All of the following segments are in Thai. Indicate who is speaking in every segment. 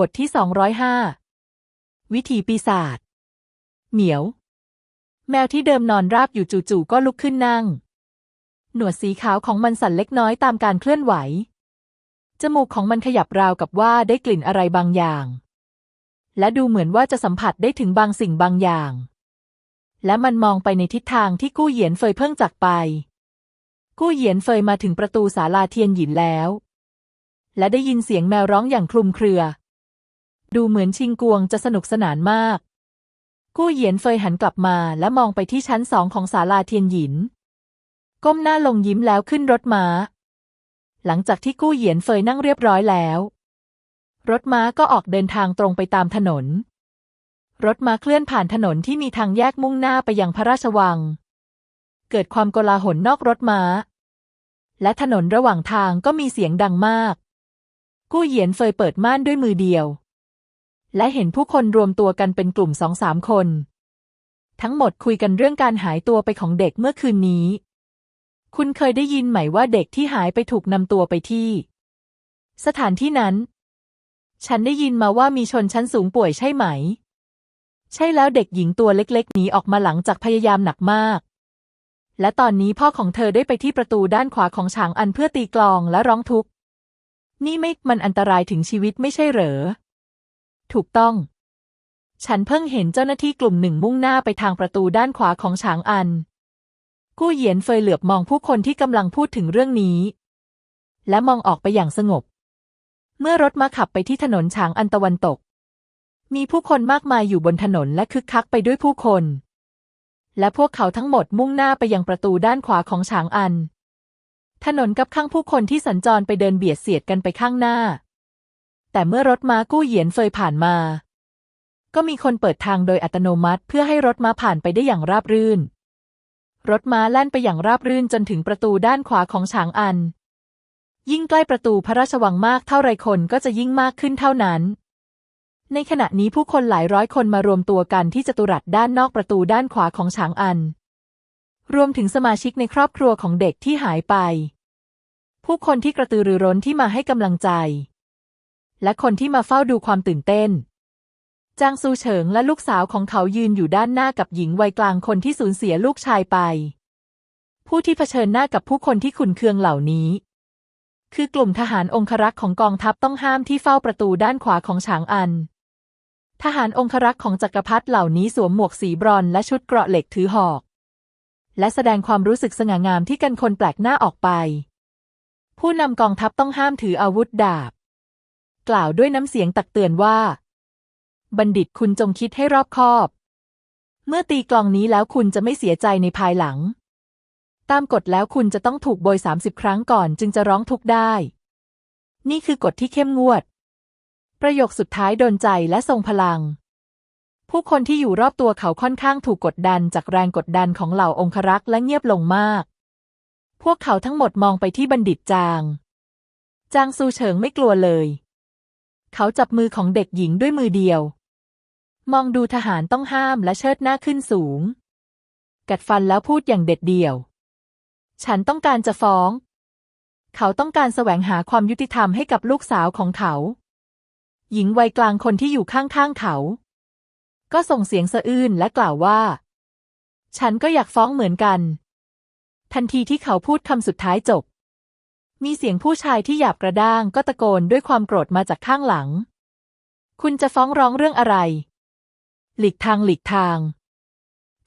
Speaker 1: บทที่ 205 วิธีปีศาจ เหมียว แมวที่เดิมนอนราบอยู่จู่ๆก็ลุกขึ้นนั่ง หนวดสีขาวของมันสั่นเล็กน้อยตามการเคลื่อนไหว จมูกของมันขยับราวกับว่าได้กลิ่นอะไรบางอย่าง และดูเหมือนว่าจะสัมผัสได้ถึงบางสิ่งบางอย่าง และมันมองไปในทิศทางที่กู้เหยียนเฟยเพิ่งจากไป กู้เหยียนเฟยมาถึงประตูศาลาเทียนหยินแล้ว และได้ยินเสียงแมวร้องอย่างคลุมเครือ ดูเหมือนชิงกวงจะสนุกสนานมาก กู้เหยียนเฟยหันกลับมาและมองไปที่ชั้นสองของศาลาเทียนหยิน ก้มหน้าลงยิ้มแล้วขึ้นรถม้า หลังจากที่กู้เหยียนเฟยนั่งเรียบร้อยแล้ว รถม้าก็ออกเดินทางตรงไปตามถนน รถม้าเคลื่อนผ่านถนนที่มีทางแยกมุ่งหน้าไปยังพระราชวัง เกิดความโกลาหลนอกรถม้า และถนนระหว่างทางก็มีเสียงดังมาก กู้เหยียนเฟยเปิดม่านด้วยมือเดียว และเห็นผู้คนรวมตัวกันเป็นกลุ่มสองสามคน ทั้งหมดคุยกันเรื่องการหายตัวไปของเด็กเมื่อคืนนี้ คุณเคยได้ยินไหมว่าเด็กที่หายไปถูกนำตัวไปที่ สถานที่นั้น ฉันได้ยินมาว่ามีชนชั้นสูงป่วยใช่ไหม ใช่แล้วเด็กหญิงตัวเล็กๆหนีออกมาหลังจากพยายามหนักมาก และตอนนี้พ่อของเธอได้ไปที่ประตูด้านขวาของฉางอันเพื่อตีกลองและร้องทุกข์ นี่ไม่มันอันตรายถึงชีวิตไม่ใช่เหรอ ถูกต้อง ฉันเพิ่งเห็นเจ้าหน้าที่กลุ่มหนึ่งมุ่งหน้าไปทางประตูด้านขวาของฉางอัน กู้เหยียนเฟยเหลือบมองผู้คนที่กำลังพูดถึงเรื่องนี้ และมองออกไปอย่างสงบ เมื่อรถมาขับไปที่ถนนฉางอันตะวันตก มีผู้คนมากมายอยู่บนถนนและคึกคักไปด้วยผู้คน และพวกเขาทั้งหมดมุ่งหน้าไปยังประตูด้านขวาของฉางอัน ถนนกับข้างผู้คนที่สัญจรไปเดินเบียดเสียดกันไปข้างหน้า แต่เมื่อรถม้ากู้เหยียนเฟยผ่านมา ก็มีคนเปิดทางโดยอัตโนมัติเพื่อให้รถม้าผ่านไปได้อย่างราบรื่น รถม้าแล่นไปอย่างราบรื่นจนถึงประตูด้านขวาของฉางอัน ยิ่งใกล้ประตูพระราชวังมากเท่าไรคนก็จะยิ่งมากขึ้นเท่านั้น ในขณะนี้ผู้คนหลายร้อยคนมารวมตัวกันที่จตุรัสด้านนอกประตูด้านขวาของฉางอัน รวมถึงสมาชิกในครอบครัวของเด็กที่หายไป ผู้คนที่กระตือรือร้นที่มาให้กำลังใจ และคนที่มาเฝ้าดูความตื่นเต้น จางซูเฉิงและลูกสาวของเขายืนอยู่ด้านหน้ากับหญิงวัยกลางคนที่สูญเสียลูกชายไป ผู้ที่เผชิญหน้ากับผู้คนที่ขุนเคืองเหล่านี้ คือกลุ่มทหารองครักษ์ของกองทัพต้องห้ามที่เฝ้าประตูด้านขวาของฉางอัน ทหารองครักษ์ของจักรพรรดิเหล่านี้สวมหมวกสีบรอนและชุดเกราะเหล็กถือหอก และแสดงความรู้สึกสง่างามที่กันคนแปลกหน้าออกไป ผู้นำกองทัพต้องห้ามถืออาวุธดาบ กล่าวด้วยน้ำเสียงตักเตือนว่า บัณฑิตคุณจงคิดให้รอบคอบ เมื่อตีกลองนี้แล้วคุณจะไม่เสียใจในภายหลัง ตามกฎแล้วคุณจะต้องถูกโบยสามสิบครั้งก่อนจึงจะร้องทุกข์ได้ นี่คือกฎที่เข้มงวด ประโยคสุดท้ายโดนใจและทรงพลัง ผู้คนที่อยู่รอบตัวเขาค่อนข้างถูกกดดันจากแรงกดดันของเหล่าองครักษ์และเงียบลงมาก พวกเขาทั้งหมดมองไปที่บัณฑิตจาง จางซูเฉิงไม่กลัวเลย เขาจับมือของเด็กหญิงด้วยมือเดียว มองดูทหารต้องห้ามและเชิดหน้าขึ้นสูง กัดฟันแล้วพูดอย่างเด็ดเดี่ยว ฉันต้องการจะฟ้อง เขาต้องการแสวงหาความยุติธรรมให้กับลูกสาวของเขา หญิงวัยกลางคนที่อยู่ข้างๆเขา ก็ส่งเสียงสะอื้นและกล่าวว่า ฉันก็อยากฟ้องเหมือนกัน ทันทีที่เขาพูดคำสุดท้ายจบ มีเสียงผู้ชายที่หยาบกระด้างก็ตะโกนด้วยความโกรธมาจากข้างหลัง คุณจะฟ้องร้องเรื่องอะไร หลีกทางหลีกทาง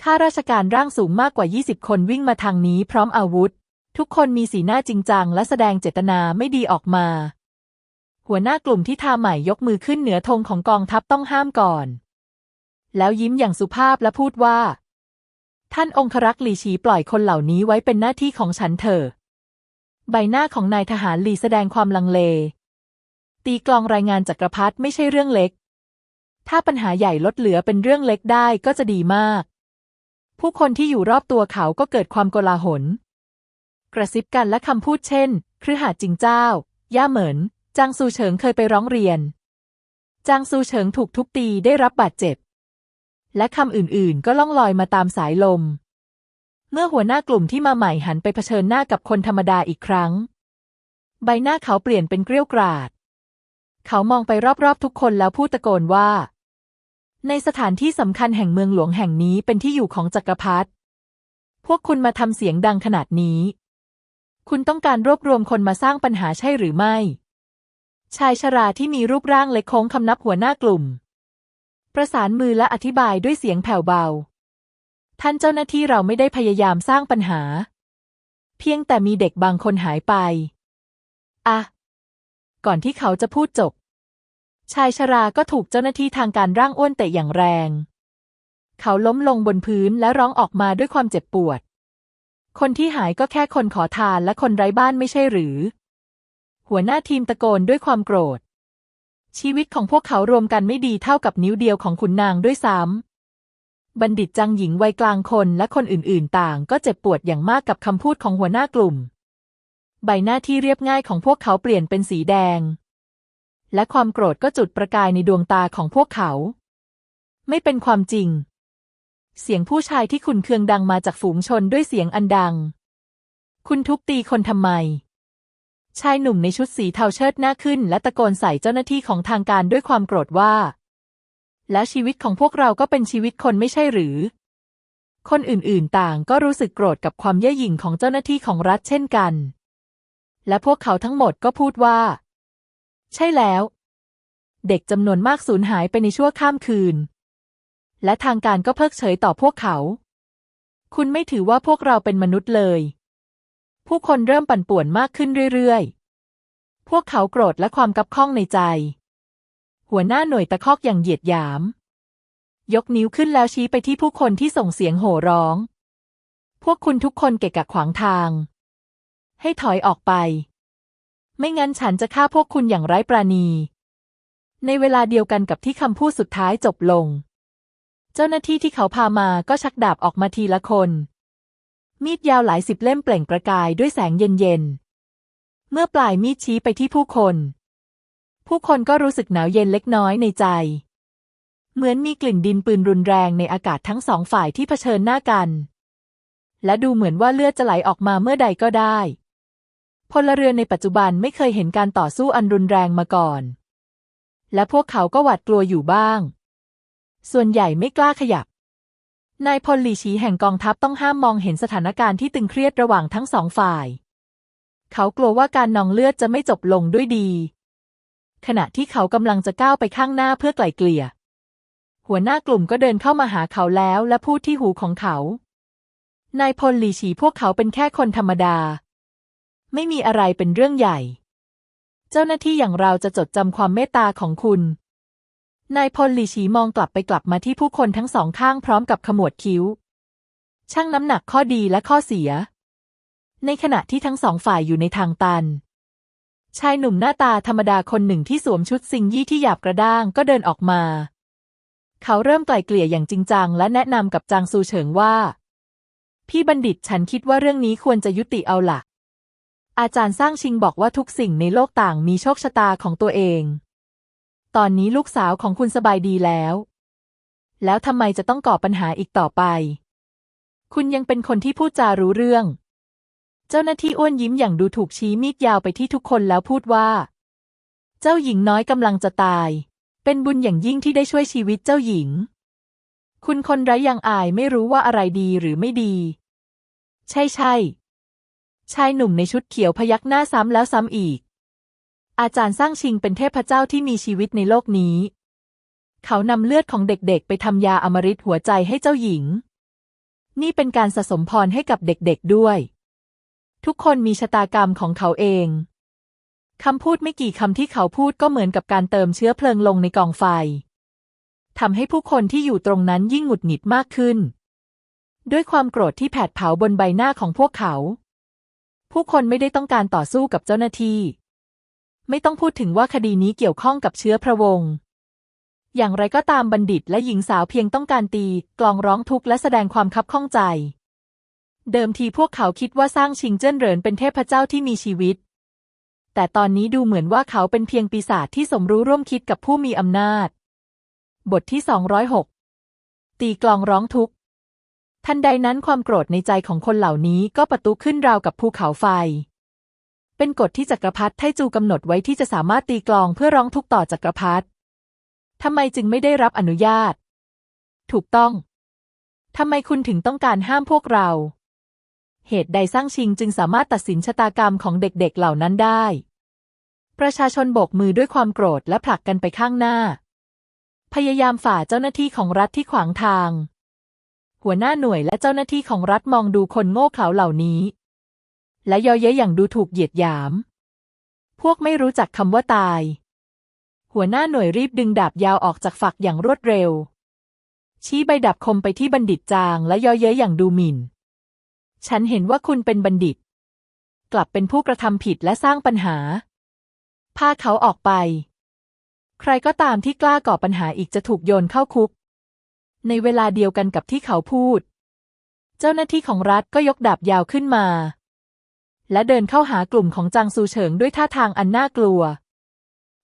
Speaker 1: ข้าราชการร่างสูงมากกว่า 20 คนวิ่งมาทางนี้พร้อมอาวุธ ทุกคนมีสีหน้าจริงจังและแสดงเจตนาไม่ดีออกมา หัวหน้ากลุ่มที่ทาใหม่ยกมือขึ้นเหนือธงของกองทัพต้องห้ามก่อน แล้วยิ้มอย่างสุภาพและพูดว่า ท่านองครักษ์หลีฉีปล่อยคนเหล่านี้ไว้เป็นหน้าที่ของฉันเถอะ ใบหน้าของนายทหารหลีแสดงความลังเล ตีกลองรายงานจักรพรรดิไม่ใช่เรื่องเล็ก ถ้าปัญหาใหญ่ลดเหลือเป็นเรื่องเล็กได้ก็จะดีมาก ผู้คนที่อยู่รอบตัวเขาก็เกิดความโกลาหล กระซิบกันและคำพูดเช่นครือหาจิงเจ้า ย่าเหมินจางซูเฉิงเคยไปร้องเรียน จางซูเฉิงถูกทุบตีได้รับบาดเจ็บ และคำอื่นๆ ก็ล่องลอยมาตามสายลม เมื่อหัวหน้ากลุ่มที่มาใหม่หันไปเผชิญหน้ากับคนธรรมดาอีกครั้ง ใบหน้าเขาเปลี่ยนเป็นเกรี้ยวกราด เขามองไปรอบๆทุกคนแล้วพูดตะโกนว่า ในสถานที่สำคัญแห่งเมืองหลวงแห่งนี้เป็นที่อยู่ของจักรพรรดิพวกคุณมาทำเสียงดังขนาดนี้ คุณต้องการรวบรวมคนมาสร้างปัญหาใช่หรือไม่ ชายชราที่มีรูปร่างเล็กโค้งคำนับหัวหน้ากลุ่ม ประสานมือและอธิบายด้วยเสียงแผ่วเบา ท่านเจ้าหน้าที่เราไม่ได้พยายามสร้างปัญหา เพียงแต่มีเด็กบางคนหายไปอะก่อนที่เขาจะพูดจบ ชายชราก็ถูกเจ้าหน้าที่ทางการร่างอ้วนเตะอย่างแรง เขาล้มลงบนพื้นและร้องออกมาด้วยความเจ็บปวด คนที่หายก็แค่คนขอทานและคนไร้บ้านไม่ใช่หรือ หัวหน้าทีมตะโกนด้วยความโกรธ ชีวิตของพวกเขารวมกันไม่ดีเท่ากับนิ้วเดียวของขุนนางด้วยซ้ำ บัณฑิตจังหญิงวัยกลางคนและคนอื่นๆ ต่างก็เจ็บปวดอย่างมากกับคำพูดของหัวหน้ากลุ่ม ใบหน้าที่เรียบง่ายของพวกเขาเปลี่ยนเป็นสีแดง และความโกรธก็จุดประกายในดวงตาของพวกเขา ไม่เป็นความจริง เสียงผู้ชายที่ขุนเคืองดังมาจากฝูงชนด้วยเสียงอันดัง คุณทุบตีคนทำไม ชายหนุ่มในชุดสีเทาเชิดหน้าขึ้น และตะโกนใส่เจ้าหน้าที่ของทางการด้วยความโกรธว่า และชีวิตของพวกเราก็เป็นชีวิตคนไม่ใช่หรือ คนอื่นๆต่างก็รู้สึกโกรธกับความเย่อหยิ่งของเจ้าหน้าที่ของรัฐเช่นกัน และพวกเขาทั้งหมดก็พูดว่า ใช่แล้ว เด็กจำนวนมากสูญหายไปในชั่วข้ามคืน และทางการก็เพิกเฉยต่อพวกเขา คุณไม่ถือว่าพวกเราเป็นมนุษย์เลย ผู้คนเริ่มปั่นป่วนมากขึ้นเรื่อยๆ พวกเขาโกรธและความกับข้องในใจ หัวหน้าหน่วยตะคอกอย่างเหยียดหยาม ยกนิ้วขึ้นแล้วชี้ไปที่ผู้คนที่ส่งเสียงโห่ร้อง พวกคุณทุกคนเกะกะขวางทาง ให้ถอยออกไป ไม่งั้นฉันจะฆ่าพวกคุณอย่างไร้ปราณี ในเวลาเดียวกันกับที่คำพูดสุดท้ายจบลง เจ้าหน้าที่ที่เขาพามาก็ชักดาบออกมาทีละคน มีดยาวหลายสิบเล่มเปล่งประกายด้วยแสงเย็นๆเมื่อปลายมีดชี้ไปที่ผู้คน ผู้คนก็รู้สึกหนาวเย็นเล็กน้อยในใจ เหมือนมีกลิ่นดินปืนรุนแรงในอากาศทั้งสองฝ่ายที่เผชิญหน้ากัน และดูเหมือนว่าเลือดจะไหลออกมาเมื่อใดก็ได้ พลเรือนในปัจจุบันไม่เคยเห็นการต่อสู้อันรุนแรงมาก่อน และพวกเขาก็หวาดกลัวอยู่บ้าง ส่วนใหญ่ไม่กล้าขยับ นายพลลีชีแห่งกองทัพต้องห้ามมองเห็นสถานการณ์ที่ตึงเครียดระหว่างทั้งสองฝ่าย เขากลัวว่าการนองเลือดจะไม่จบลงด้วยดี ขณะที่เขากำลังจะก้าวไปข้างหน้าเพื่อไกล่เกลี่ย หัวหน้ากลุ่มก็เดินเข้ามาหาเขาแล้วและพูดที่หูของเขา นายพลหลีฉีพวกเขาเป็นแค่คนธรรมดา ไม่มีอะไรเป็นเรื่องใหญ่ เจ้าหน้าที่อย่างเราจะจดจำความเมตตาของคุณ นายพลหลีฉีมองกลับไปกลับมาที่ผู้คนทั้งสองข้างพร้อมกับขมวดคิ้ว ชั่งน้ำหนักข้อดีและข้อเสีย ในขณะที่ทั้งสองฝ่ายอยู่ในทางตัน ชายหนุ่มหน้าตาธรรมดาคนหนึ่งที่สวมชุดซิงยี่ที่หยาบกระด้างก็เดินออกมา เขาเริ่มไกล่เกลี่ยอย่างจริงจังและแนะนำกับจางซูเฉิงว่า พี่บัณฑิตฉันคิดว่าเรื่องนี้ควรจะยุติเอาหลัก อาจารย์สร้างชิงบอกว่าทุกสิ่งในโลกต่างมีโชคชะตาของตัวเอง ตอนนี้ลูกสาวของคุณสบายดีแล้ว แล้วทำไมจะต้องก่อปัญหาอีกต่อไป คุณยังเป็นคนที่พูดจารู้เรื่อง เจ้าหน้าที่อ้วนยิ้มอย่างดูถูกชี้มีดยาวไปที่ทุกคนแล้วพูดว่า เจ้าหญิงน้อยกำลังจะตาย เป็นบุญอย่างยิ่งที่ได้ช่วยชีวิตเจ้าหญิง คุณคนไร้ยังอายไม่รู้ว่าอะไรดีหรือไม่ดี ใช่ใช่ ชายหนุ่มในชุดเขียวพยักหน้าซ้ำแล้วซ้ำอีก อาจารย์สร้างชิงเป็นเทพเจ้าที่มีชีวิตในโลกนี้ เขานำเลือดของเด็กๆ ไปทำยาอมฤตหัวใจให้เจ้าหญิง นี่เป็นการสะสมพรให้กับเด็กๆด้วย ทุกคนมีชะตากรรมของเขาเองคำพูดไม่กี่คำที่เขาพูดก็เหมือนกับการเติมเชื้อเพลิงลงในกองไฟทำให้ผู้คนที่อยู่ตรงนั้นยิ่งหงุดหงิดมากขึ้น ด้วยความโกรธที่แผดเผาบนใบหน้าของพวกเขา ผู้คนไม่ได้ต้องการต่อสู้กับเจ้าหน้าที่ ไม่ต้องพูดถึงว่าคดีนี้เกี่ยวข้องกับเชื้อพระวงศ์อย่างไรก็ตามบัณฑิตและหญิงสาวเพียงต้องการตี กลองร้องทุกข์และแสดงความคับข้องใจ เดิมทีพวกเขาคิดว่าสร้างชิงเจิ้นเหรินเป็นเทพเจ้าที่มีชีวิต แต่ตอนนี้ดูเหมือนว่าเขาเป็นเพียงปีศาจที่สมรู้ร่วมคิดกับผู้มีอำนาจ บทที่ 206 ตีกลองร้องทุกข์ทันใดนั้นความโกรธในใจของคนเหล่านี้ก็ประตุขึ้นราวกับภูเขาไฟ เป็นกฎที่จักรพรรดิไทจูกำหนดไว้ที่จะสามารถตีกลองเพื่อร้องทุกข์ต่อจักรพรรดิทำไมจึงไม่ได้รับอนุญาต ถูกต้องทำไมคุณถึงต้องการห้ามพวกเรา เหตุใดสร้างชิงจึงสามารถตัดสินชะตากรรมของเด็กๆเหล่านั้นได้ ประชาชนโบกมือด้วยความโกรธและผลักกันไปข้างหน้า พยายามฝ่าเจ้าหน้าที่ของรัฐที่ขวางทาง หัวหน้าหน่วยและเจ้าหน้าที่ของรัฐมองดูคนโง่เขลาเหล่านี้ และเยอเย้ยอย่างดูถูกเหยียดหยาม พวกไม่รู้จักคำว่าตาย หัวหน้าหน่วยรีบดึงดาบยาวออกจากฝักอย่างรวดเร็ว ชี้ใบดาบคมไปที่บัณฑิตจางและเยอเย้ยอย่างดูหมิ่น ฉันเห็นว่าคุณเป็นบัณฑิต กลับเป็นผู้กระทำผิดและสร้างปัญหา พาเขาออกไป ใครก็ตามที่กล้าก่อปัญหาอีกจะถูกโยนเข้าคุก ในเวลาเดียวกันกับที่เขาพูด เจ้าหน้าที่ของรัฐก็ยกดาบยาวขึ้นมา และเดินเข้าหากลุ่มของจางซูเฉิงด้วยท่าทางอันน่ากลัว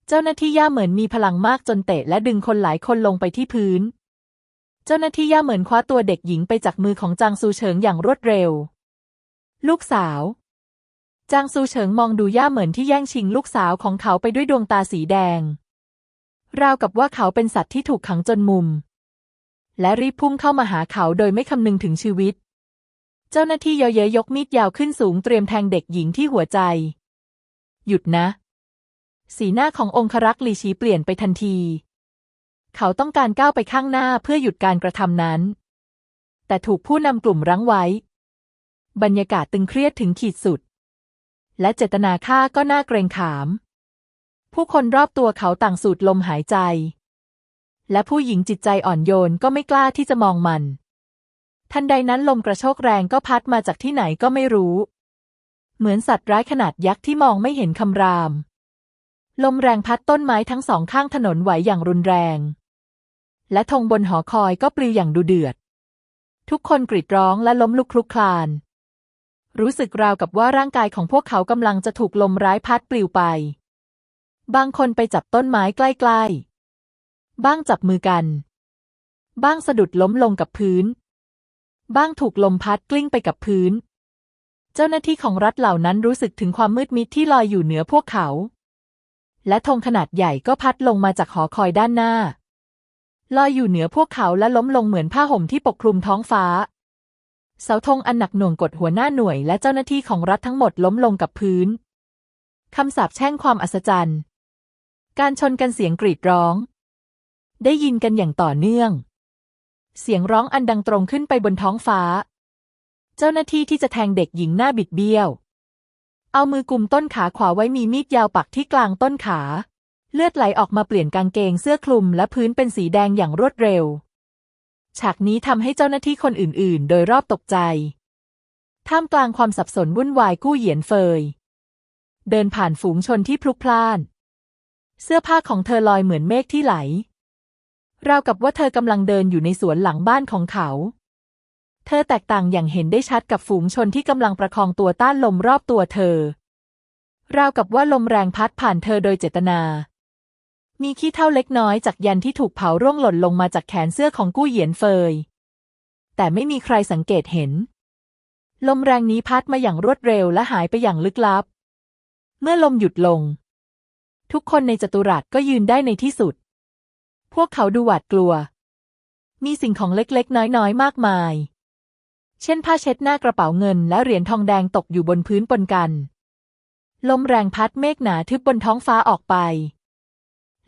Speaker 1: เจ้าหน้าที่ย่าเหมือนมีพลังมากจนเตะและดึงคนหลายคนลงไปที่พื้น เจ้าหน้าที่ย่าเหมือนคว้าตัวเด็กหญิงไปจากมือของจางซูเฉิงอย่างรวดเร็ว ลูกสาว จางซูเฉิงมองดูย่าเหมือนที่แย่งชิงลูกสาวของเขาไปด้วยดวงตาสีแดง ราวกับว่าเขาเป็นสัตว์ที่ถูกขังจนมุม และรีบพุ่งเข้ามาหาเขาโดยไม่คำนึงถึงชีวิต เจ้าหน้าที่เยอะเย้ยยกมีดยาวขึ้นสูงเตรียมแทงเด็กหญิงที่หัวใจ หยุดนะ สีหน้าขององครักษ์ลีชีเปลี่ยนไปทันที เขาต้องการก้าวไปข้างหน้าเพื่อหยุดการกระทำนั้น แต่ถูกผู้นำกลุ่มรั้งไว้ บรรยากาศตึงเครียดถึงขีดสุด และเจตนาฆ่าก็น่าเกรงขาม ผู้คนรอบตัวเขาต่างสูดลมหายใจ และผู้หญิงจิตใจอ่อนโยนก็ไม่กล้าที่จะมองมัน ทันใดนั้นลมกระโชกแรงก็พัดมาจากที่ไหนก็ไม่รู้ เหมือนสัตว์ร้ายขนาดยักษ์ที่มองไม่เห็นคำรามลมแรงพัดต้นไม้ทั้งสองข้างถนนไหวอย่างรุนแรง และธงบนหอคอยก็ปลิวอย่างดูเดือด ทุกคนกรีดร้องและล้มลุกคลุกคลาน รู้สึกราวกับว่าร่างกายของพวกเขากำลังจะถูกลมร้ายพัดปลิวไป บางคนไปจับต้นไม้ใกล้ๆ บ้างจับมือกัน บ้างสะดุดล้มลงกับพื้น บ้างถูกลมพัดกลิ้งไปกับพื้น เจ้าหน้าที่ของรัฐเหล่านั้นรู้สึกถึงความมืดมิดที่ลอยอยู่เหนือพวกเขา และธงขนาดใหญ่ก็พัดลงมาจากหอคอยด้านหน้า ลอยอยู่เหนือพวกเขาและล้มลงเหมือนผ้าห่มที่ปกคลุมท้องฟ้า เสาธงอันหนักหน่วงกดหัวหน้าหน่วยและเจ้าหน้าที่ของรัฐทั้งหมดล้มลงกับพื้น คำสาปแช่งความอัศจรรย์ การชนกันเสียงกรีดร้อง ได้ยินกันอย่างต่อเนื่อง เสียงร้องอันดังตรงขึ้นไปบนท้องฟ้า เจ้าหน้าที่ที่จะแทงเด็กหญิงหน้าบิดเบี้ยว เอามือกุมต้นขาขวาไว้มีมีดยาวปักที่กลางต้นขา เลือดไหลออกมาเปลี่ยนกางเกงเสื้อคลุมและพื้นเป็นสีแดงอย่างรวดเร็ว ฉากนี้ทำให้เจ้าหน้าที่คนอื่น ๆ โดยรอบตกใจ ท่ามกลางความสับสนวุ่นวายกู้เหยียนเฟย เดินผ่านฝูงชนที่พลุกพล่าน เสื้อผ้าของเธอลอยเหมือนเมฆที่ไหล ราวกับว่าเธอกำลังเดินอยู่ในสวนหลังบ้านของเขา เธอแตกต่างอย่างเห็นได้ชัดกับฝูงชนที่กำลังประคองตัวต้านลมรอบตัวเธอ ราวกับว่าลมแรงพัดผ่านเธอโดยเจตนา มีขี้เท่าเล็กน้อยจากยันที่ถูกเผาร่วงหล่นลงมาจากแขนเสื้อของกู้เหยียนเฟย แต่ไม่มีใครสังเกตเห็น ลมแรงนี้พัดมาอย่างรวดเร็วและหายไปอย่างลึกลับ เมื่อลมหยุดลง ทุกคนในจัตุรัสก็ยืนได้ในที่สุด พวกเขาดูหวาดกลัว มีสิ่งของเล็กๆ น้อยๆ มากมาย เช่นผ้าเช็ดหน้ากระเป๋าเงินและเหรียญทองแดงตกอยู่บนพื้นปนกัน ลมแรงพัดเมฆหนาทึบบนท้องฟ้าออกไป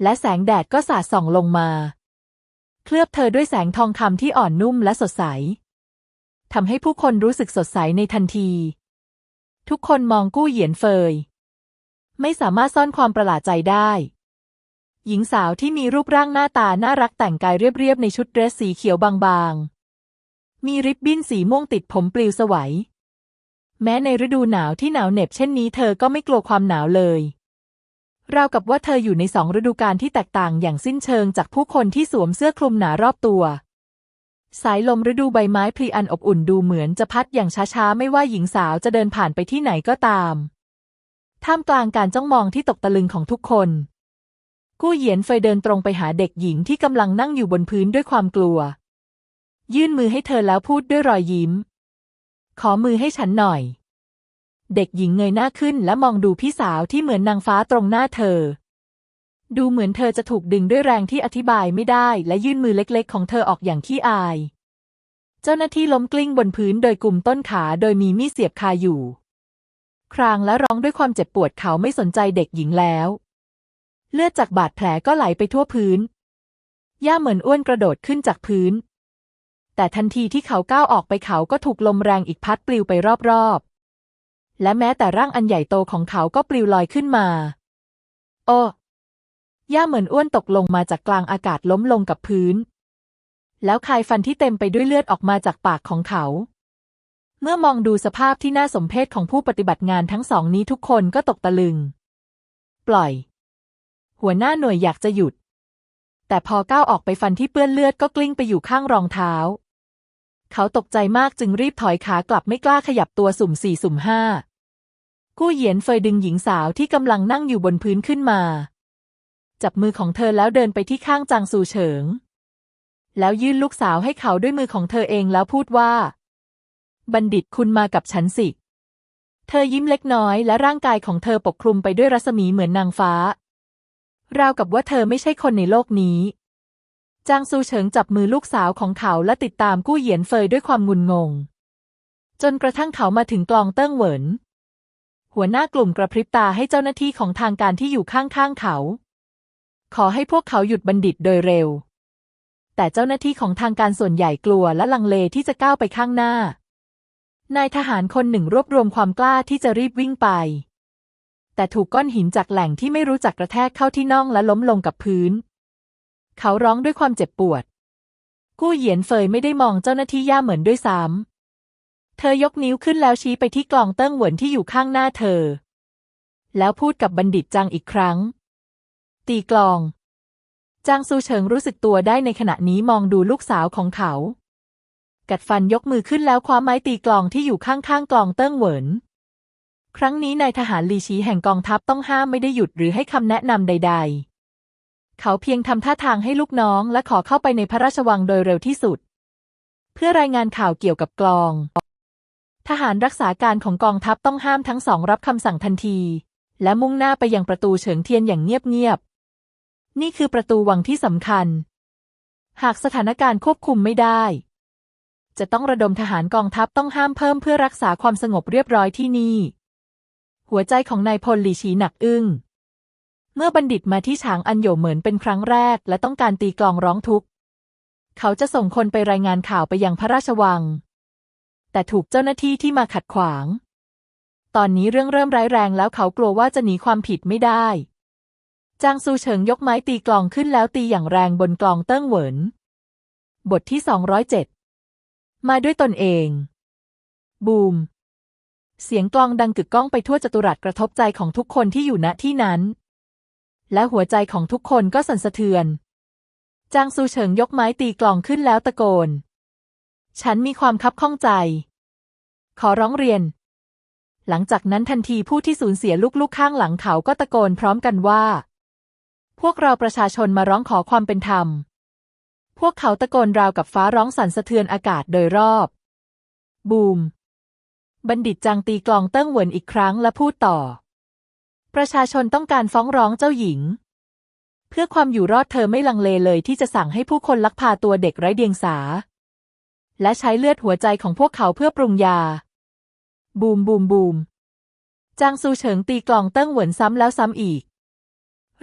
Speaker 1: และแสงแดดก็สาดส่องลงมา เคลือบเธอด้วยแสงทองคำที่อ่อนนุ่มและสดใสทำให้ผู้คนรู้สึกสดใสในทันที ทุกคนมองกู้เหยียนเฟย ไม่สามารถซ่อนความประหลาดใจได้ หญิงสาวที่มีรูปร่างหน้าตาน่ารักแต่งกายเรียบๆในชุดเดรสสีเขียวบางๆ มีริบบิ้นสีม่วงติดผมปลิวสวัยแม้ในฤดูหนาวที่หนาวเหน็บเช่นนี้เธอก็ไม่กลัวความหนาวเลย ราวกับว่าเธออยู่ในสองฤดูกาลที่แตกต่างอย่างสิ้นเชิงจากผู้คนที่สวมเสื้อคลุมหนารอบตัว สายลมฤดูใบไม้พลีอันอบอุ่นดูเหมือนจะพัดอย่างช้าๆ ไม่ว่าหญิงสาวจะเดินผ่านไปที่ไหนก็ตาม ท่ามกลางการจ้องมองที่ตกตะลึงของทุกคน กู้เหยียนเฟยเดินตรงไปหาเด็กหญิงที่กำลังนั่งอยู่บนพื้นด้วยความกลัว ยื่นมือให้เธอแล้วพูดด้วยรอยยิ้ม ขอมือให้ฉันหน่อย เด็กหญิงเงยหน้าขึ้นและมองดูพี่สาวที่เหมือนนางฟ้าตรงหน้าเธอ ดูเหมือนเธอจะถูกดึงด้วยแรงที่อธิบายไม่ได้และยื่นมือเล็กๆ ของเธอออกอย่างขี้อาย เจ้าหน้าที่ล้มกลิ้งบนพื้นโดยกลุ่มต้นขาโดยมีมีดเสียบคาอยู่ ครางและร้องด้วยความเจ็บปวดเขาไม่สนใจเด็กหญิงแล้ว เลือดจากบาดแผลก็ไหลไปทั่วพื้น ย่าเหมือนอ้วนกระโดดขึ้นจากพื้น แต่ทันทีที่เขาก้าวออกไปเขาก็ถูกลมแรงอีกพัดปลิวไปรอบๆ และแม้แต่ร่างอันใหญ่โตของเขาก็ปลิวลอยขึ้นมา โอ้ย่าเหมือนอ้วนตกลงมาจากกลางอากาศล้มลงกับพื้น แล้วคายฟันที่เต็มไปด้วยเลือดออกมาจากปากของเขา เมื่อมองดูสภาพที่น่าสมเพชของผู้ปฏิบัติงานทั้งสองนี้ทุกคนก็ตกตะลึง ปล่อย หัวหน้าหน่วยอยากจะหยุด แต่พอก้าวออกไปฟันที่เปื้อนเลือดก็กลิ้งไปอยู่ข้างรองเท้า เขาตกใจมากจึงรีบถอยขากลับไม่กล้าขยับตัวสุ่มสี่สุ่มห้า กู้เหยียนเฟยดึงหญิงสาวที่กำลังนั่งอยู่บนพื้นขึ้นมา จับมือของเธอแล้วเดินไปที่ข้างจางซูเฉิง แล้วยื่นลูกสาวให้เขาด้วยมือของเธอเองแล้วพูดว่า บัณฑิตคุณมากับฉันสิ เธอยิ้มเล็กน้อยและร่างกายของเธอปกคลุมไปด้วยรัศมีเหมือนนางฟ้า ราวกับว่าเธอไม่ใช่คนในโลกนี้ จางซูเฉิงจับมือลูกสาวของเขาและติดตามกู้เหยียนเฟยด้วยความงุนงง จนกระทั่งเขามาถึงกลองเติ้งเหวิน หัวหน้ากลุ่มกระพริบตาให้เจ้าหน้าที่ของทางการที่อยู่ข้างๆเขา ขอให้พวกเขาหยุดบัณฑิตโดยเร็ว แต่เจ้าหน้าที่ของทางการส่วนใหญ่กลัวและลังเลที่จะก้าวไปข้างหน้า นายทหารคนหนึ่งรวบรวมความกล้าที่จะรีบวิ่งไป แต่ถูกก้อนหินจากแหล่งที่ไม่รู้จักกระแทกเข้าที่น่องและล้มลงกับพื้น เขาร้องด้วยความเจ็บปวด กู้เหยียนเฟยไม่ได้มองเจ้าหน้าที่ย่าเหมือนด้วยซ้ำ เธอยกนิ้วขึ้นแล้วชี้ไปที่กล่องเติ้งหวนที่อยู่ข้างหน้าเธอ แล้วพูดกับบัณฑิตจางอีกครั้ง ตีกลอง จางซูเฉิงรู้สึกตัวได้ในขณะนี้มองดูลูกสาวของเขา กัดฟันยกมือขึ้นแล้วคว้าไม้ตีกลองที่อยู่ข้างๆกลองเติ้งเหวินครั้งนี้นายทหารลีชีแห่งกองทัพต้องห้ามไม่ได้หยุดหรือให้คำแนะนำใด ๆ เขาเพียงทำท่าทางให้ลูกน้องและขอเข้าไปในพระราชวังโดยเร็วที่สุด เพื่อรายงานข่าวเกี่ยวกับกลอง ทหารรักษาการของกองทัพต้องห้ามทั้งสองรับคำสั่งทันที และมุ่งหน้าไปยังประตูเฉิงเทียนอย่างเงียบๆ นี่คือประตูวังที่สำคัญ หากสถานการณ์ควบคุมไม่ได้ จะต้องระดมทหารกองทัพต้องห้ามเพิ่มเพื่อรักษาความสงบเรียบร้อยที่นี่ หัวใจของนายพลหลีชีหนักอึ้ง เมื่อบัณฑิตมาที่ฉางอันโยเหมือนเป็นครั้งแรก และต้องการตีกลองร้องทุกข์ เขาจะส่งคนไปรายงานข่าวไปยังพระราชวัง แต่ถูกเจ้าหน้าที่ที่มาขัดขวาง ตอนนี้เรื่องเริ่มร้ายแรงแล้วเขากลัวว่าจะหนีความผิดไม่ได้ จางซูเฉิงยกไม้ตีกลองขึ้นแล้วตีอย่างแรงบนกลองเติ้งเหวิน บทที่ 207 มาด้วยตนเอง บูม เสียงกลองดังกึกก้องไปทั่วจัตุรัสกระทบใจของทุกคนที่อยู่ณที่นั้น และหัวใจของทุกคนก็สั่นสะเทือน จางซูเฉิงยกไม้ตีกลองขึ้นแล้วตะโกนฉันมีความคับข้องใจ ขอร้องเรียน หลังจากนั้นทันทีผู้ที่สูญเสียลูกๆข้างหลังเขาก็ตะโกนพร้อมกันว่า พวกเราประชาชนมาร้องขอความเป็นธรรม พวกเขาตะโกนราวกับฟ้าร้องสั่นสะเทือนอากาศโดยรอบ บูม บัณฑิตจางตีกลองเติ้งเหวินอีกครั้งและพูดต่อ ประชาชนต้องการฟ้องร้องเจ้าหญิงเพื่อความอยู่รอดเธอไม่ลังเลเลยที่จะสั่งให้ผู้คนลักพาตัวเด็กไร้เดียงสา และใช้เลือดหัวใจของพวกเขาเพื่อปรุงยา บูมบูมบูมจางซูเฉิงตีกลองเติ้งหวนซ้ำแล้วซ้ำอีก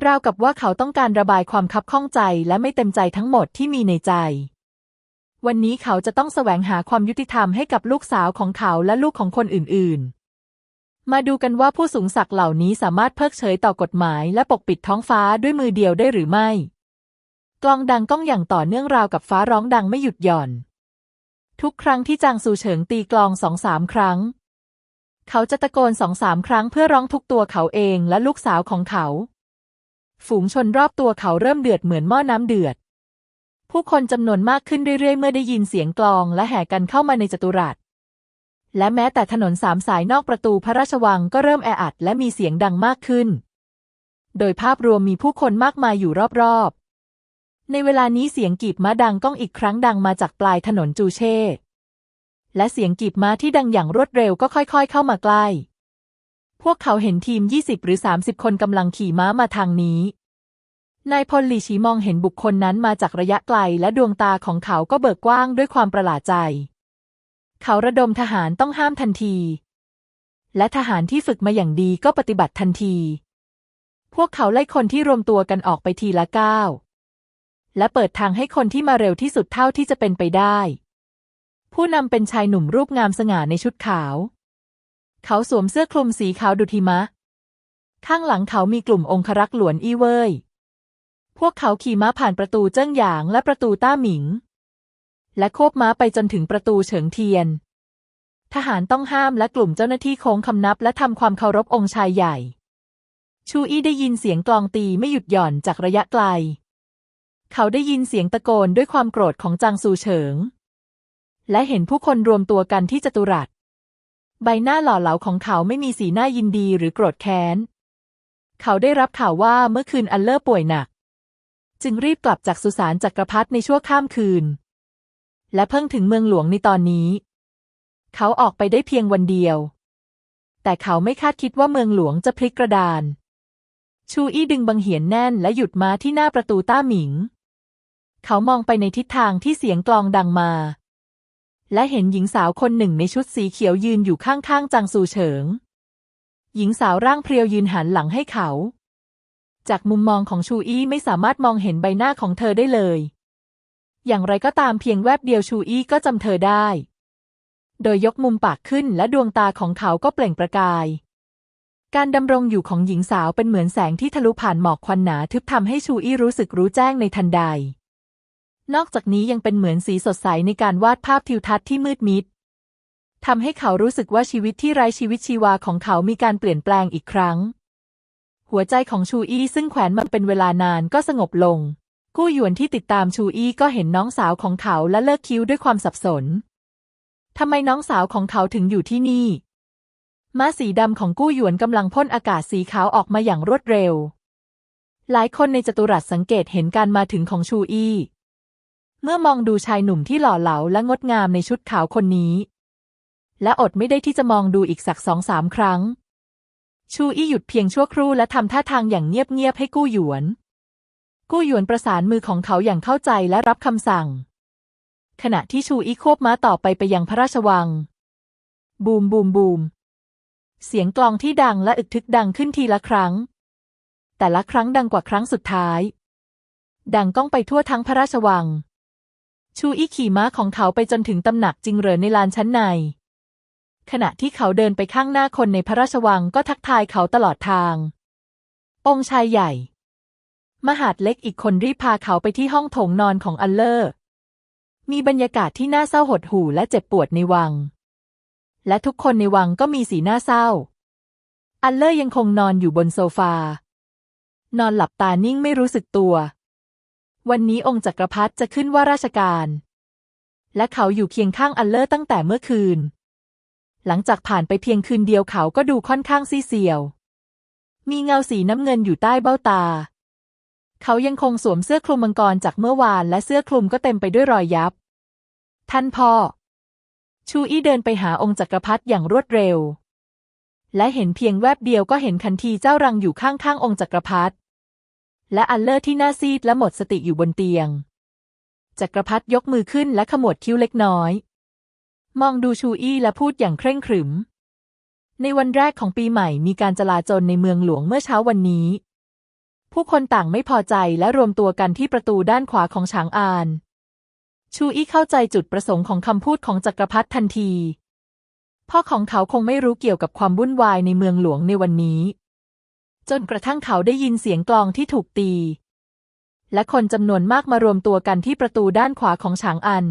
Speaker 1: ราวกับว่าเขาต้องการระบายความคับข้องใจและไม่เต็มใจทั้งหมดที่มีในใจ วันนี้เขาจะต้องแสวงหาความยุติธรรมให้กับลูกสาวของเขาและลูกของคนอื่นๆ มาดูกันว่าผู้สูงศักดิ์เหล่านี้สามารถเพิกเฉยต่อกฎหมายและปกปิดท้องฟ้าด้วยมือเดียวได้หรือไม่ กลองดังก้องอย่างต่อเนื่องราวกับฟ้าร้องดังไม่หยุดหย่อน ทุกครั้งที่จางซูเฉิงตีกลองสองสามครั้ง เขาจะตะโกนสองสามครั้งเพื่อร้องทุกตัวเขาเองและลูกสาวของเขา ฝูงชนรอบตัวเขาเริ่มเดือดเหมือนหม้อน้ำเดือด ผู้คนจำนวนมากขึ้นเรื่อยๆ เมื่อได้ยินเสียงกลองและแห่กันเข้ามาในจัตุรัส และแม้แต่ถนนสามสายนอกประตูพระราชวังก็เริ่มแออัดและมีเสียงดังมากขึ้น โดยภาพรวมมีผู้คนมากมายอยู่รอบๆ ในเวลานี้เสียงกีบม้าดังก้องอีกครั้งดังมาจากปลายถนนจูเช่ และเสียงกีบม้าที่ดังอย่างรวดเร็วก็ค่อยๆ เข้ามาใกล้ พวกเขาเห็นทีม 20 หรือ 30 คนกำลังขี่ม้ามาทางนี้ นายพลหลีชีมองเห็นบุคคลนั้นมาจากระยะไกลและดวงตาของเขาก็เบิกกว้างด้วยความประหลาดใจ เขาระดมทหารต้องห้ามทันที และทหารที่ฝึกมาอย่างดีก็ปฏิบัติทันที พวกเขาไล่คนที่รวมตัวกันออกไปทีละก้าวและเปิดทางให้คนที่มาเร็วที่สุดเท่าที่จะเป็นไปได้ ผู้นำเป็นชายหนุ่มรูปงามสง่าในชุดขาว เขาสวมเสื้อคลุมสีขาวดุทิมะ ข้างหลังเขามีกลุ่มองครักษ์หลวนอี้เว่ย พวกเขาขี่ม้าผ่านประตูเจิ้งหยางและประตูต้าหมิง และโคบม้าไปจนถึงประตูเฉิงเทียน ทหารต้องห้ามและกลุ่มเจ้าหน้าที่โค้งคำนับและทำความเคารพองค์ชายใหญ่ ชูอี้ได้ยินเสียงกลองตีไม่หยุดหย่อนจากระยะไกล เขาได้ยินเสียงตะโกนด้วยความโกรธของจางซูเฉิง และเห็นผู้คนรวมตัวกันที่จตุรัส ใบหน้าหล่อเหลาของเขาไม่มีสีหน้ายินดีหรือโกรธแค้น เขาได้รับข่าวว่าเมื่อคืนอันเลอร์ป่วยหนัก จึงรีบกลับจากสุสานจักรพรรดิในชั่วข้ามคืน และเพิ่งถึงเมืองหลวงในตอนนี้ เขาออกไปได้เพียงวันเดียว แต่เขาไม่คาดคิดว่าเมืองหลวงจะพลิกกระดาน ชูอี้ดึงบังเหียนแน่นและหยุดม้าที่หน้าประตูต้าหมิง เขามองไปในทิศทางที่เสียงกลองดังมา และเห็นหญิงสาวคนหนึ่งในชุดสีเขียวยืนอยู่ข้างๆ จางซูเฉิง หญิงสาวร่างเพรียวยืนหันหลังให้เขา จากมุมมองของชูอี้ไม่สามารถมองเห็นใบหน้าของเธอได้เลย อย่างไรก็ตามเพียงแวบเดียวชูอี้ก็จำเธอได้ โดยยกมุมปากขึ้นและดวงตาของเขาก็เปล่งประกาย การดำรงอยู่ของหญิงสาวเป็นเหมือนแสงที่ทะลุผ่านหมอกควันหนาทึบทำให้ชูอี้รู้สึกรู้แจ้งในทันใด นอกจากนี้ยังเป็นเหมือนสีสดใสในการวาดภาพทิวทัศน์ที่มืดมิดทำให้เขารู้สึกว่าชีวิตที่ไร้ชีวิตชีวาของเขามีการเปลี่ยนแปลงอีกครั้ง หัวใจของชูอี้ซึ่งแขวนมาเป็นเวลานานก็สงบลง กู้หยวนที่ติดตามชูอี้ก็เห็นน้องสาวของเขาและเลิกคิ้วด้วยความสับสนทำไมน้องสาวของเขาถึงอยู่ที่นี่ ม้าสีดำของกู้หยวนกำลังพ่นอากาศสีขาวออกมาอย่างรวดเร็ว หลายคนในจัตุรัสสังเกตเห็นการมาถึงของชูอี้ เมื่อมองดูชายหนุ่มที่หล่อเหลาและงดงามในชุดขาวคนนี้ และอดไม่ได้ที่จะมองดูอีกสักสองสามครั้ง ชูอี้หยุดเพียงชั่วครู่และทำท่าทางอย่างเงียบๆให้กู้หยวน กู้หยวนประสานมือของเขาอย่างเข้าใจและรับคำสั่ง ขณะที่ชูอี้ควบม้าต่อไปไปยังพระราชวัง บูมบูมบูมเสียงกลองที่ดังและอึกทึกดังขึ้นทีละครั้ง แต่ละครั้งดังกว่าครั้งสุดท้าย ดังก้องไปทั่วทั้งพระราชวัง ชูอี้ขี่ม้าของเขาไปจนถึงตำหนักจิงเหรินในลานชั้นใน ขณะที่เขาเดินไปข้างหน้าคนในพระราชวังก็ทักทายเขาตลอดทาง องค์ชายใหญ่ มหาดเล็กอีกคนรีบพาเขาไปที่ห้องโถงนอนของอัลเลอร์ มีบรรยากาศที่น่าเศร้าหดหู่และเจ็บปวดในวัง และทุกคนในวังก็มีสีหน้าเศร้า อัลเลอร์ยังคงนอนอยู่บนโซฟา นอนหลับตานิ่งไม่รู้สึกตัว วันนี้องค์จักรพรรดิจะขึ้นว่าราชการ และเขาอยู่เคียงข้างอัลเลอร์ตั้งแต่เมื่อคืน หลังจากผ่านไปเพียงคืนเดียวเขาก็ดูค่อนข้างซีเซียว มีเงาสีน้ำเงินอยู่ใต้เบ้าตา เขายังคงสวมเสื้อคลุมมังกรจากเมื่อวานและเสื้อคลุมก็เต็มไปด้วยรอยยับ ท่านพ่อ ชูอี้เดินไปหาองค์จักรพรรดิอย่างรวดเร็ว และเห็นเพียงแวบเดียวก็เห็นคันทีเจ้ารังอยู่ข้างๆองค์จักรพรรดิ และอัลเลอร์ที่หน้าซีดและหมดสติอยู่บนเตียง จักรพรรดิยกมือขึ้นและขมวดคิ้วเล็กน้อย มองดูชูอี้และพูดอย่างเคร่งขรึม ในวันแรกของปีใหม่มีการจลาจลในเมืองหลวงเมื่อเช้าวันนี้ ผู้คนต่างไม่พอใจและรวมตัวกันที่ประตูด้านขวาของฉางอาน ชูอี้เข้าใจจุดประสงค์ของคำพูดของจักรพรรดิทันที พ่อของเขาคงไม่รู้เกี่ยวกับความวุ่นวายในเมืองหลวงในวันนี้ จนกระทั่งเขาได้ยินเสียงกลองที่ถูกตี และคนจำนวนมากมารวมตัวกันที่ประตูด้านขวาของฉางอัน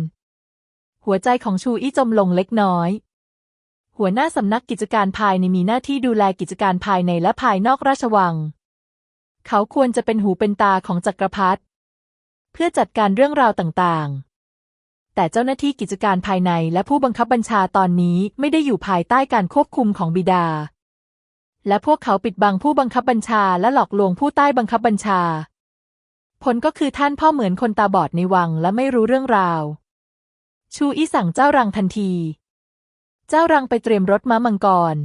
Speaker 1: หัวใจของชูอี้จมลงเล็กน้อย หัวหน้าสำนักกิจการภายในมีหน้าที่ดูแลกิจการภายในและภายนอกราชวัง เขาควรจะเป็นหูเป็นตาของจักรพรรดิเพื่อจัดการเรื่องราวต่างๆแต่เจ้าหน้าที่กิจการภายในและผู้บังคับบัญชาตอนนี้ไม่ได้อยู่ภายใต้การควบคุมของบิดา และพวกเขาปิดบังผู้บังคับบัญชาและหลอกลวงผู้ใต้บังคับบัญชา ผลก็คือท่านพ่อเหมือนคนตาบอดในวังและไม่รู้เรื่องราว ชูอี้สั่งเจ้ารังทันที เจ้ารังไปเตรียมรถม้ามังกร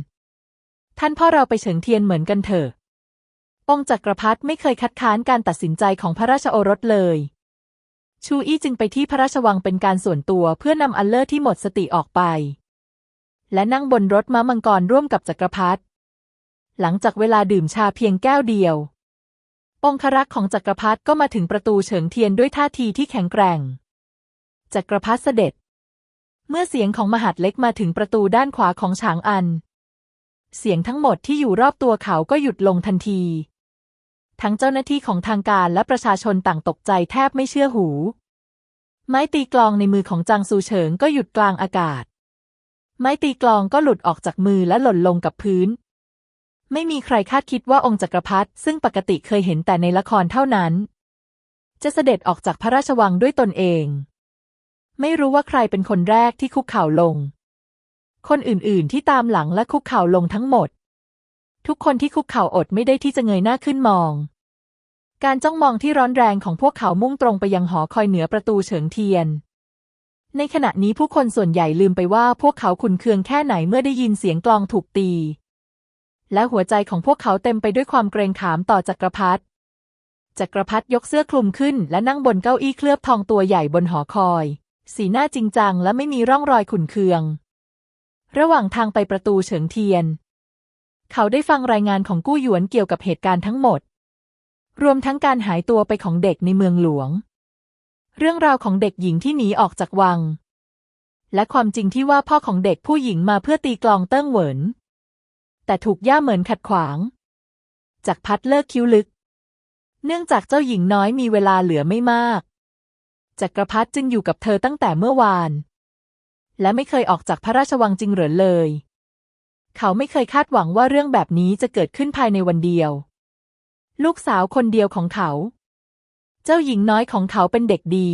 Speaker 1: ท่านพ่อเราไปเฉิงเทียนเหมือนกันเถอะ องค์จักรพรรดิไม่เคยคัดค้านการตัดสินใจของพระราชโอรสเลย ชูอี้จึงไปที่พระราชวังเป็นการส่วนตัวเพื่อนำอัลเลอร์ที่หมดสติออกไป และนั่งบนรถม้ามังกรร่วมกับจักรพรรดิ หลังจากเวลาดื่มชาเพียงแก้วเดียว องครักษ์ของจักรพรรดิก็มาถึงประตูเฉิงเทียนด้วยท่าทีที่แข็งแกร่ง จักรพรรดิเสด็จ เมื่อเสียงของมหาดเล็กมาถึงประตูด้านขวาของฉางอัน เสียงทั้งหมดที่อยู่รอบตัวเขาก็หยุดลงทันที ทั้งเจ้าหน้าที่ของทางการและประชาชนต่างตกใจแทบไม่เชื่อหู ไม้ตีกลองในมือของจางซูเฉิงก็หยุดกลางอากาศไม้ตีกลองก็หลุดออกจากมือและหล่นลงกับพื้น ไม่มีใครคาดคิดว่าองค์จักรพรรดิซึ่งปกติเคยเห็นแต่ในละครเท่านั้น จะเสด็จออกจากพระราชวังด้วยตนเอง ไม่รู้ว่าใครเป็นคนแรกที่คุกเข่าลง คนอื่นๆที่ตามหลังและคุกเข่าลงทั้งหมด ทุกคนที่คุกเข่าอดไม่ได้ที่จะเงยหน้าขึ้นมอง การจ้องมองที่ร้อนแรงของพวกเขามุ่งตรงไปยังหอคอยเหนือประตูเฉิงเทียนในขณะนี้ผู้คนส่วนใหญ่ลืมไปว่าพวกเขาขุนเคืองแค่ไหนเมื่อได้ยินเสียงกลองถูกตี และหัวใจของพวกเขาเต็มไปด้วยความเกรงขามต่อจักรพรรดิจักรพรรดิยกเสื้อคลุมขึ้น และนั่งบนเก้าอี้เคลือบทองตัวใหญ่บนหอคอย สีหน้าจริงจังและไม่มีร่องรอยขุนเคือง ระหว่างทางไปประตูเฉิงเทียน เขาได้ฟังรายงานของกู้หยวนเกี่ยวกับเหตุการณ์ทั้งหมด รวมทั้งการหายตัวไปของเด็กในเมืองหลวง เรื่องราวของเด็กหญิงที่หนีออกจากวัง และความจริงที่ว่าพ่อของเด็กผู้หญิงมาเพื่อตีกลองเติ้งเหวิน แต่ถูกย่าเหมินขัดขวางจากพัดเลิกคิ้วลึก เนื่องจากเจ้าหญิงน้อยมีเวลาเหลือไม่มาก จักรพรรดิจึงอยู่กับเธอตั้งแต่เมื่อวาน และไม่เคยออกจากพระราชวังจริงเหรินเลย เขาไม่เคยคาดหวังว่าเรื่องแบบนี้จะเกิดขึ้นภายในวันเดียว ลูกสาวคนเดียวของเขา เจ้าหญิงน้อยของเขาเป็นเด็กดี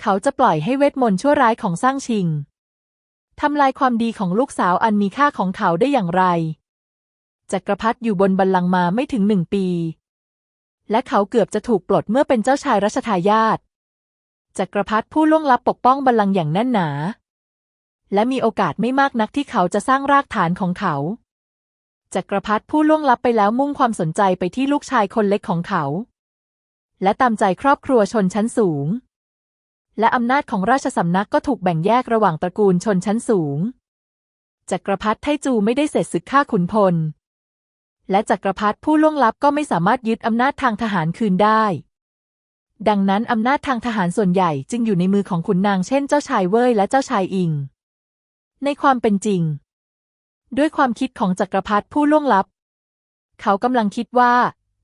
Speaker 1: เขาจะปล่อยให้เวทมนต์ชั่วร้ายของสร้างชิง ทำลายความดีของลูกสาวอันมีค่าของเขาได้อย่างไรจักรพรรดิอยู่บนบัลลังก์มาไม่ถึงหนึ่งปี และเขาเกือบจะถูกปลดเมื่อเป็นเจ้าชายรัชทายาทจักรพรรดิผู้ล่วงลับปกป้องบัลลังก์อย่างแน่นหนา และมีโอกาสไม่มากนักที่เขาจะสร้างรากฐานของเขาจักรพรรดิผู้ล่วงลับไปแล้วมุ่งความสนใจไปที่ลูกชายคนเล็กของเขา และตามใจครอบครัวชนชั้นสูง และอำนาจของราชสำนักก็ถูกแบ่งแยกระหว่างตระกูลชนชั้นสูง จักรพรรดิไทจูไม่ได้เสร็จศึกฆ่าขุนพล และจักรพรรดิผู้ล่วงลับก็ไม่สามารถยึดอำนาจทางทหารคืนได้ ดังนั้นอำนาจทางทหารส่วนใหญ่จึงอยู่ในมือของขุนนางเช่นเจ้าชายเว่ยและเจ้าชายอิง ในความเป็นจริง ด้วยความคิดของจักรพรรดิผู้ล่วงลับ เขากำลังคิดว่า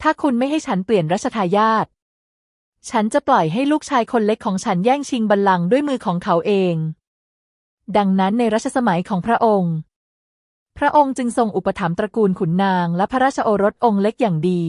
Speaker 1: ถ้าคุณไม่ให้ฉันเปลี่ยนรัชทายาท ฉันจะปล่อยให้ลูกชายคนเล็กของฉันแย่งชิงบัลลังก์ด้วยมือของเขาเอง ดังนั้นในรัชสมัยของพระองค์ พระองค์จึงทรงอุปถัมภ์ตระกูลขุนนางและพระราชโอรสองค์เล็กอย่างดี